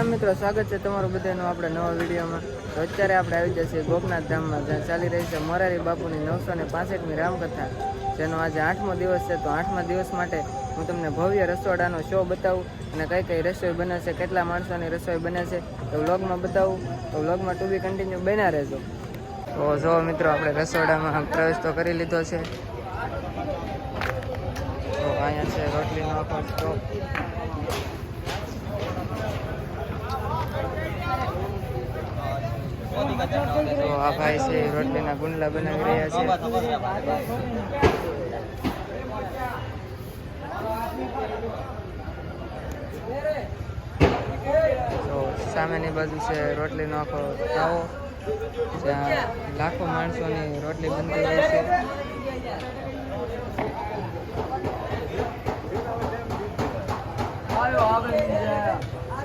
યાર મિત્રો, સ્વાગત છે તમારું બધાનું આપણે નવા વિડીયોમાં. તો અત્યારે આપણે આવી જશે ગોપનાથ ધામમાં, જ્યાં ચાલી રહી છે મોરારી બાપુની નવસો ને પાસઠમી રામકથા, જેનો આજે આઠમો દિવસ છે. તો આઠમા દિવસ માટે હું તમને ભવ્ય રસોડાનો શો બતાવું અને કઈ કઈ રસોઈ બને છે, કેટલા માણસોની રસોઈ બને છે, તો વ્લોગમાં બતાવું. તો વ્લોગમાં ટુ બી કન્ટિન્યુ બન્યા રહેજો. તો જો મિત્રો, આપણે રસોડામાં પ્રવેશ તો કરી લીધો છે. તો અહીંયા છે રોટલીનો તો આ ભાઈ છે રોટલીના ગુંડલા બનાવી રહ્યા છે. તો સામેની બાજુ છે રોટલીનો આખો તાવો જ્યાં લાખો માણસોની રોટલી બનતી હોય છે.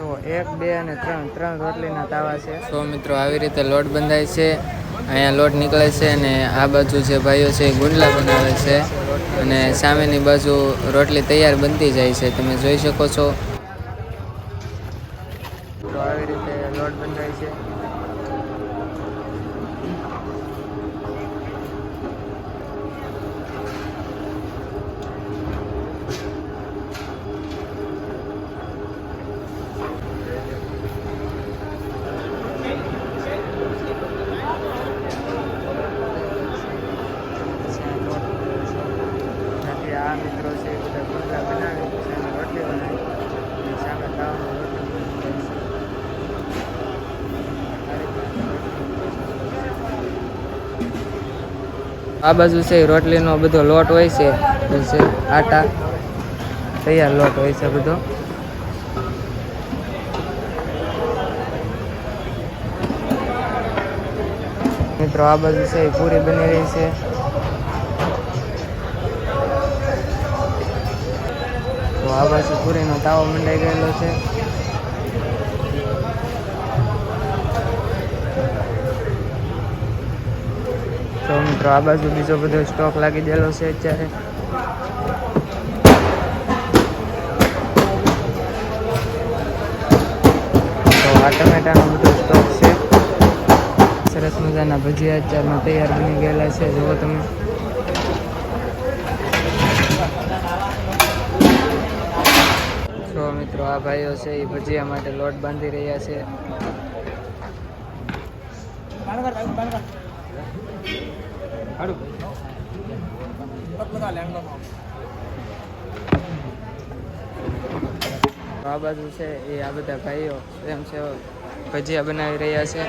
તો એક, બે અને ત્રણ. ત્રણ રોટલીના તાવા છે. સો મિત્રો, આવી રીતે લોટ બંધાય છે. અહીંયા લોટ નીકળે છે અને આ બાજુ જે ભાઈઓ છે એ ગુંડલા બનાવે છે. અને સામેની બાજુ રોટલી તૈયાર બનતી જાય છે. તમે જોઈ શકો છો તો આવી રીતે લોટ બંધાય છે ત્યાંથી આ મિત્રો છે એ બધા ગુંડલા બનાવી સામે રોટલી બનાવી અને સામે તાવામાં રોટલી બનાવી છે. આ બાજુ છે રોટલીનો બધો લોટ હોય છે આટા, તૈયાર લોટ હોય છે બધો. મિત્રો, આ બાજુ છે પૂરી બની રહી છે. તો આ બાજુ પૂરીનો તાવો મંડાઈ ગયેલો છે. તો મિત્રો આ બાજુ બીજો બધો સ્ટોક લાગી ગયેલો છે અત્યારે. તો આ ટમેટાનો બધો સ્ટોક છે. સરસ મજાના ભજીયા અત્યારમાં તૈયાર બની ગયેલા છે, જુઓ તમે. જો મિત્રો, આ ભાઈઓ છે, એ ભજીયા માટે લોટ બાંધી રહ્યા છે. તો આ બાજુ છે એ આ બધા ભાઈઓ છે ભજીયા બનાવી રહ્યા છે.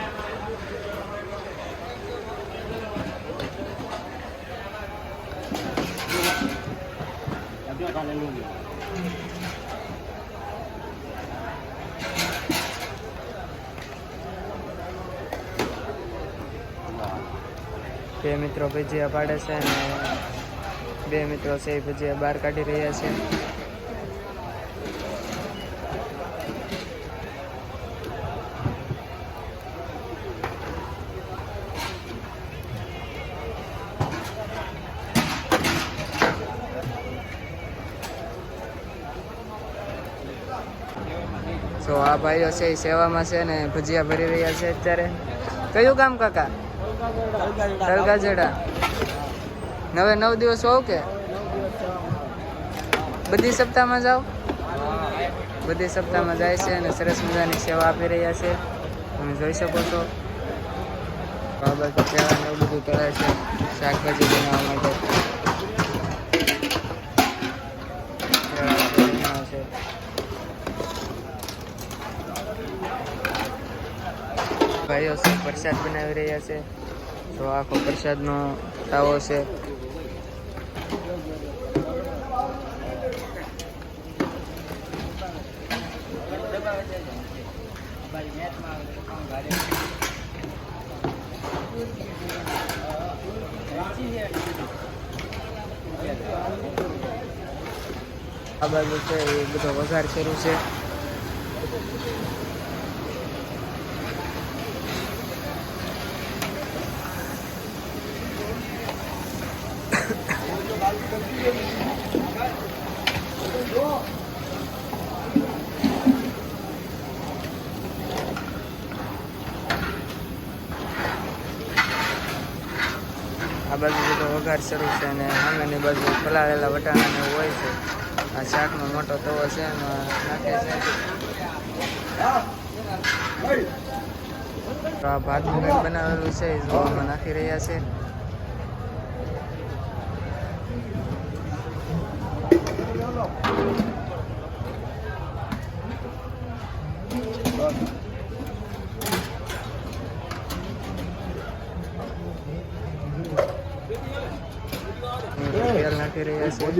બે મિત્રો ભજીયા પાડે છે અને બે મિત્રો છે એ ભજીયા બહાર કાઢી રહ્યા છે. તો આ ભાઈઓ છે એ સેવામાં છે ને ભજીયા ભરી રહ્યા છે અત્યારે. કયું કામ કાકા? તલગાજડા નવે નવ દિવસ હોવ કે? બધી સપ્તાહમાં જાઓ? બધી સપ્તાહમાં જાય છે અને સરસ મજાની સેવા આપી રહ્યા છે. તમે જોઈ શકો છો. બાબા સેવા ને બધું કરાય છે. શાકભાજી બનાવવા માટે. ભાઈઓ, પ્રસાદ બનાવી રહ્યા છે. તો આખો પ્રસાદનો તાવો છે. આ બાજુ છે એ બધો વઘાર શરૂ છે. બાજુ બધો વઘાર શરૂ છે અને સામેની બાજુ પલાળેલા વટાણા ને એવું હોય છે. આ શાકનો મોટો તવો છે એમાં નાખે છે. આ ભાતનું બનાવેલું છે, એ જોવામાં નાખી રહ્યા છે તેલ નાખી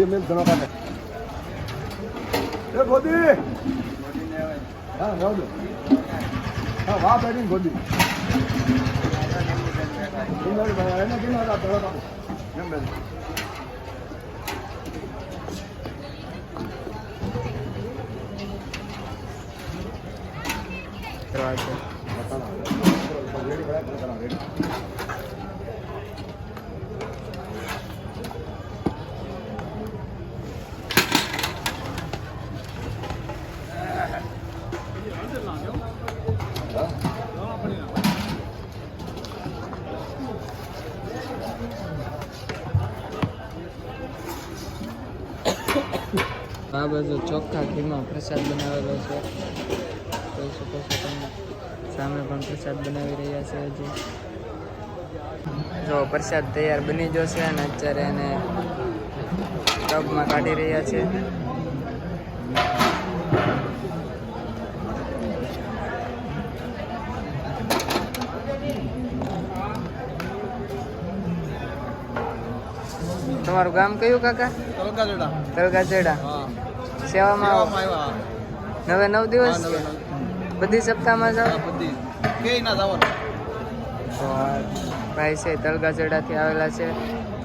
મેં ઘણા પાને એ ગોદી હા રાવ હા વાહ બેઠી ગોદી એને કેમ હતા તરત આપો એમ બેઠી તો છે આ બાજુ ચોખ્ખા ઘીમાં પ્રસાદ બનાવેલો છે. જોઈ શકો છો તમે? સામે પણ પ્રસાદ બનાવી રહ્યા છે હજી. જો પ્રસાદ તૈયાર બની ગયો છે અને અત્યારે એને ટબમાં કાઢી રહ્યા છે. તમારું ગામ કયું કાકા? તલકાજડા તળગાચેડા હા. સેવામાં આવ્યા. નવે નવ દિવસ? બધી સપ્તાહમાં જાઓ? બધી. કે ના જવાનું ભાઈ છે તળગાચેડાથી આવેલા છે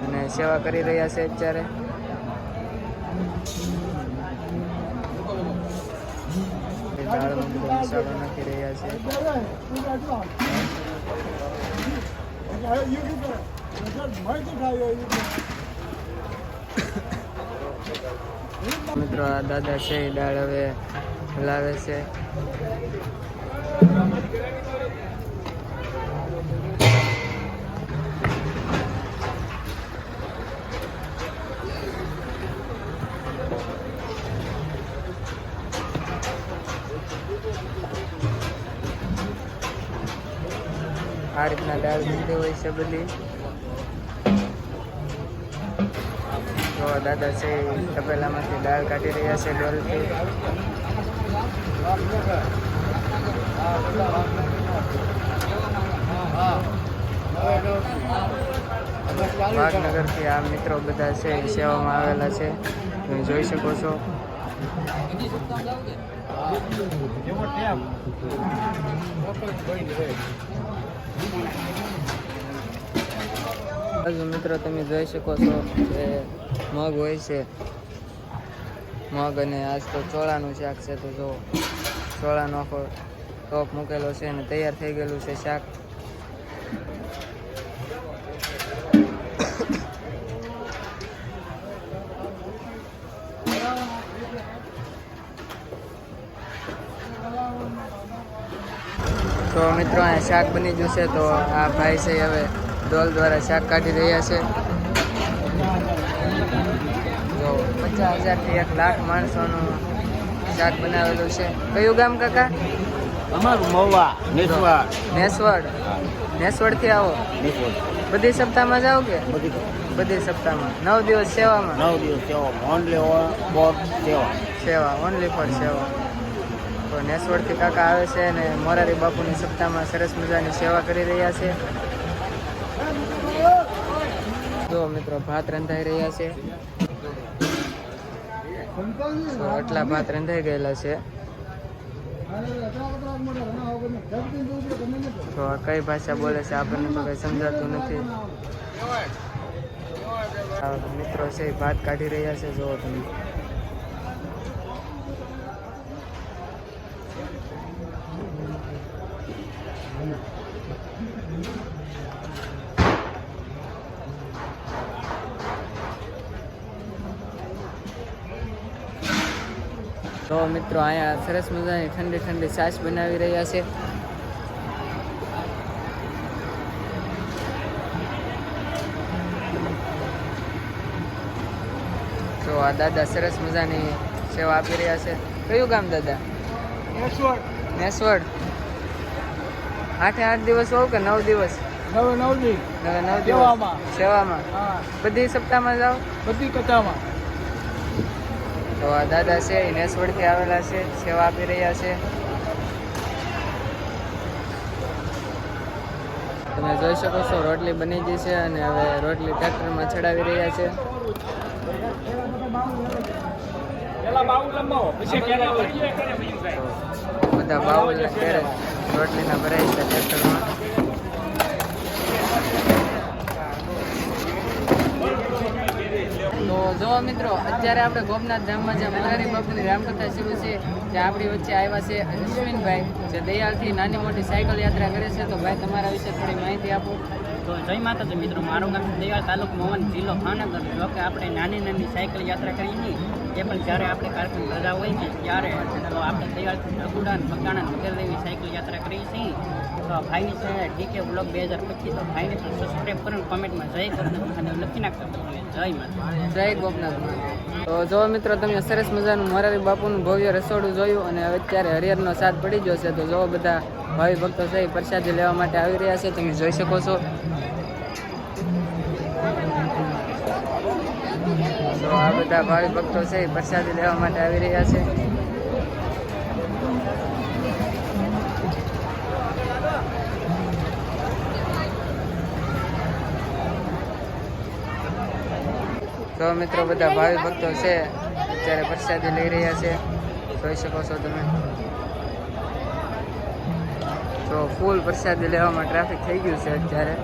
અને સેવા કરી રહ્યા છે અત્યારે. મસાલો નાખી રહ્યા છે. મિત્રો, આ દાદા છે, એ દાળ હવે લાવે છે. આ રીતના દાળ બનતી હોય છે બધી. તો દાદા છે તપેલામાંથી દાળ કાઢી રહ્યા છે ડોલથી. વાઘનગરથી આ મિત્રો બધા છે સેવામાં આવેલા છે. તમે જોઈ શકો છો. હજુ મિત્રો તમે જોઈ શકો છો કે મગ હોય છે. મગ અને આજ તો ચોળાનું શાક છે તો જો ચોળાનો આખો ટોપ મૂકેલો છે અને તૈયાર થઈ ગયેલું છે શાક. તો મિત્રો, અહીંયા શાક બની ગયું છે તો આ ભાઈ છે હવે ડોલ દ્વારા શાક કાઢી રહ્યા છે. તો પચાસ હજારથી એક લાખ માણસોનું શાક બનાવેલું છે. કયું ગામ કાકા? અમારું મહુવા નેસવા. નેસવડ. નેસવડથી આવો. બધી સપ્તાહમાં જાઓ કે? બધી બધી સપ્તાહમાં. નવ દિવસ સેવામાં? નવ દિવસ સેવા ઓનલી ફોર સેવા. સેવા. ઓનલી ફોર સેવા. તો નેસવડથી કાકા આવે છે અને મોરારી બાપુની સપ્તાહમાં સરસ મજાની સેવા કરી રહ્યા છે. જો મિત્રો ભાત રંધાઈ રહ્યા છે. આટલા ભાત રંધાઈ ગયેલા છે. તો આ કઈ ભાષા બોલે છે આપણને તો કઈ સમજાતું નથી. મિત્રો છે એ ભાત કાઢી રહ્યા છે જોવો તમે. Thank you. તો મિત્રો અહીંયા સરસ મજાની ઠંડી ઠંડી છાશ બનાવી રહ્યા છે. તો આ દાદા સરસ મજાની સેવા આપી રહ્યા છે. કયું ગામ દાદા? નેસવડ આઠે આઠ દિવસ હોવ કે નવ દિવસ? નવે નવ દી. નવે નવ દિવસ. સેવામાં. બધી સપ્તાહમાં જાઓ? બધી કથામાં. તો આ દાદા છે એ નેસવડથી આવેલા છે સેવા આપી રહ્યા છે. તમે જોઈ શકો છો રોટલી બની ગઈ છે અને હવે રોટલી ટ્રેક્ટરમાં ચડાવી રહ્યા છે. બધા બાઉલ રોટલીના ભરાય છે ટ્રેક્ટરમાં તો જો મિત્રો, અત્યારે આપણે ગોપનાથ ધામમાં જે મલારી બાપુની રામકથા શરૂ છે જે આપણી વચ્ચે આવ્યા છે અશ્વિનભાઈ, જે દયાળથી નાની મોટી સાયકલ યાત્રા કરે છે, તો ભાઈ તમારા વિશે થોડી માહિતી આપો. તો જય માતાજી મિત્રો, મારું ગામ દયાળ તાલુકો મોહન જિલ્લો ભાવનગર. જો કે આપણે નાની નાની સાયકલ યાત્રા કરીએ છીએ એ પણ જ્યારે આપણે કાર્યક્રમ રજા હોય ને ત્યારે, તો આપણે દયાળથી નગુડા મકાણા વગેરે સાયકલ યાત્રા કરીએ છીએ તો ભાઈની છે, ડીકે બ્લોગ બે હજાર પચીસ ભાઈને પણ સબસ્ક્રાઈબ કરીને કોમેન્ટમાં જય ગોપનાથ અને લખી નાખજો જય માતા જય ગોપનાથ તો જો મિત્રો તમે સરસ મજાનું મોરારી બાપુનું ભવ્ય રસોડું જોયું અને અત્યારે હરિહરનો સાથ પડી ગયો છે, તો જો બધા ભાવિ ભક્તો છે એ પ્રસાદી લેવા માટે આવી રહ્યા છે, તમે જોઈ શકો છો. તો આ બધા ભાવિ ભક્તો છે એ પ્રસાદી લેવા માટે આવી રહ્યા છે. તો મિત્રો બધા ભાવિ ભક્તો છે, અત્યારે પ્રસાદી લઈ રહ્યા છે. જોઈ શકો છો તમે. તો ફૂલ પ્રસાદી લેવામાં ટ્રાફિક થઈ ગયું છે અત્યારે.